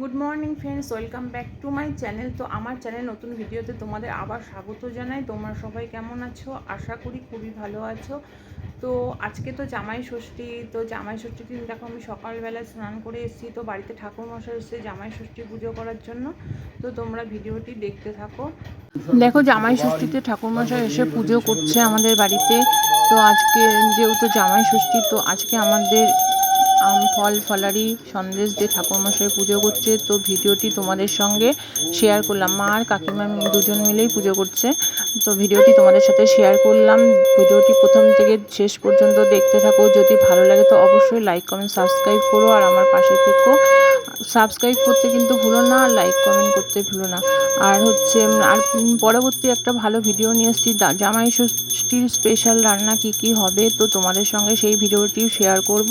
Good morning friends welcome back to my channel তো আমার channel নতুন ভিডিওতে তোমাদের আবার স্বাগত জানাই। তোমরা সবাই কেমন আছো? আশা করি খুবই ভালো আছো। তো আজকে তো জামাই ষষ্ঠী, তো জামাই ষষ্ঠীর দিন দেখো আমি সকালবেলা স্নান করে এসেছি। তো বাড়িতে ঠাকুর মশাই এসেছে জামাই ষষ্ঠী পুজো করার জন্য। তো তোমরা ভিডিওটি দেখতে থাকো। দেখো জামাই ষষ্ঠীতে ঠাকুরমশাই এসে পুজো করছে আমাদের বাড়িতে। তো আজকে যেহেতু জামাই ষষ্ঠী, তো আজকে আমাদের ফল ফলারি সন্দেশ দিয়ে ঠাকুরমশাই পুজো করছে। তো ভিডিওটি তোমাদের সঙ্গে শেয়ার করলাম। মা আর কাকিমা দুজন মিলেই পুজো করছে। তো ভিডিওটি তোমাদের সাথে শেয়ার করলাম। ভিডিওটি প্রথম থেকে শেষ পর্যন্ত দেখতে থাকো। যদি ভালো লাগে তো অবশ্যই লাইক কমেন্ট সাবস্ক্রাইব করো। আর আমার পাশে থেকো। সাবস্ক্রাইব করতে কিন্তু ভুলো না, আর লাইক কমেন্ট করতে ভুলো না। আর হচ্ছে আর পরবর্তী একটা ভালো ভিডিও নিয়ে এসেছি। জামাই ষষ্ঠীর স্পেশাল রান্না কি কি হবে? তো তোমাদের সঙ্গে সেই ভিডিওটি শেয়ার করব।